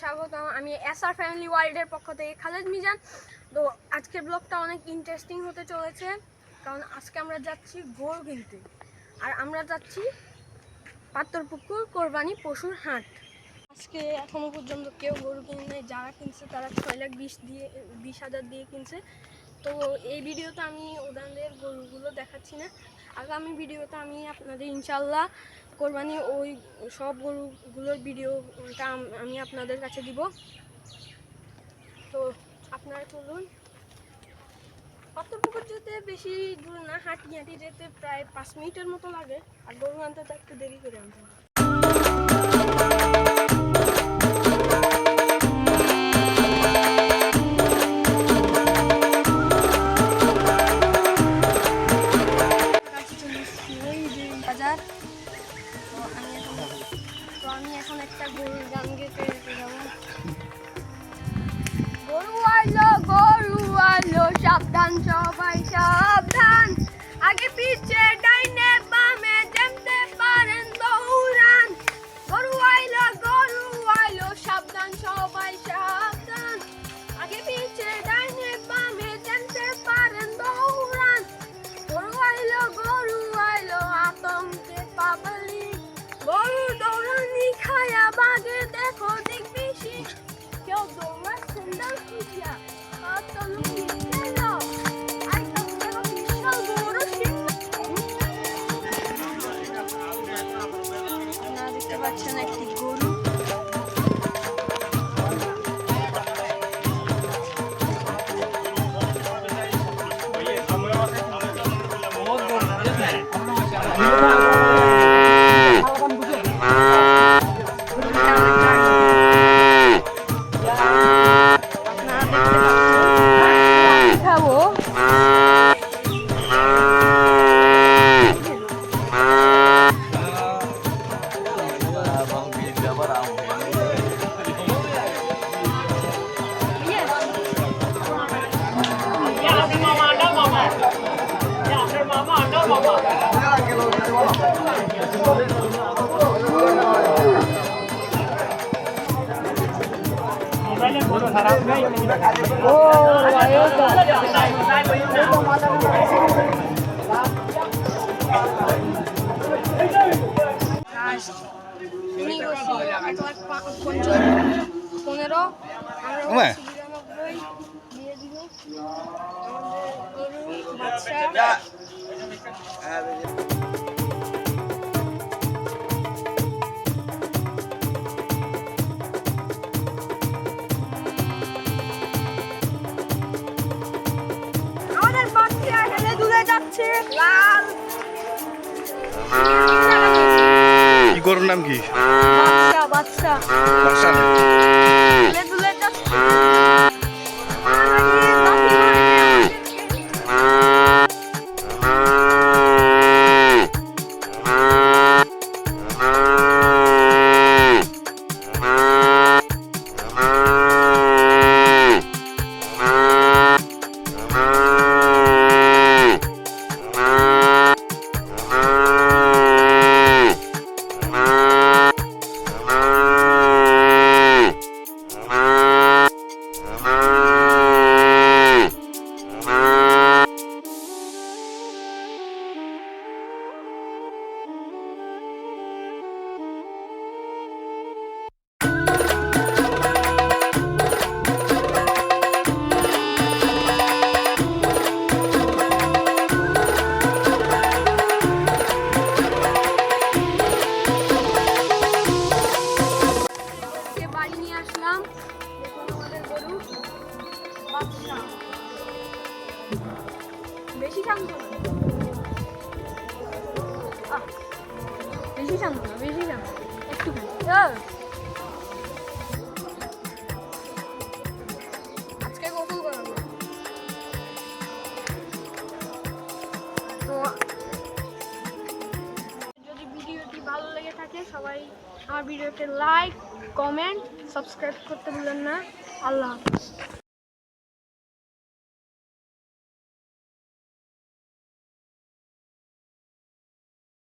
স্বাগত আমি এস আর ফ্যামিলি ওয়ার্ল্ডের পক্ষ থেকে খালেদ মিজান। তো আজকের ব্লগটা অনেক ইন্টারেস্টিং হতে চলেছে, কারণ আজকে আমরা যাচ্ছি গরু কিনতে। আর আমরা যাচ্ছি পাত্তরপুকুর কোরবানি পশুর হাট। আজকে এখনও পর্যন্ত কেউ গরু কিনে যারা কিনছে তারা ছয় লাখ বিশ দিয়ে, বিশ হাজার দিয়ে কিনছে। তো এই ভিডিওতে আমি ওদের গরুগুলো দেখাচ্ছি না। আগামী ভিডিওতে আমি আপনাদের ইনশাল্লাহ কোরবানি ওই সব গরুগুলোর ভিডিওটা আম- আপনাদের কাছে দিব। তো আপনারা চলুন। পাত্রপুকুর যেতে বেশি দূর না হাঁটি হাঁটি যেতে প্রায় পাঁচ মিনিটের মতো লাগে। আর গরু আনতে তো একটু দেরি করে আনতে সাবধান সবাই সাবধান আপনারা দেখতে পনেরো আমরা যাচ্ছে। লাল কি গরুর নাম কি? বাচ্চা বাচ্চা যাচ্ছে। বেশি বেশি বেশি তো যদি ভিডিওটি ভালো লেগে থাকে, সবাই আমার ভিডিওতে লাইক কমেন্ট সাবস্ক্রাইব করতে ভুলেন না। আল্লাহ হাফিজ।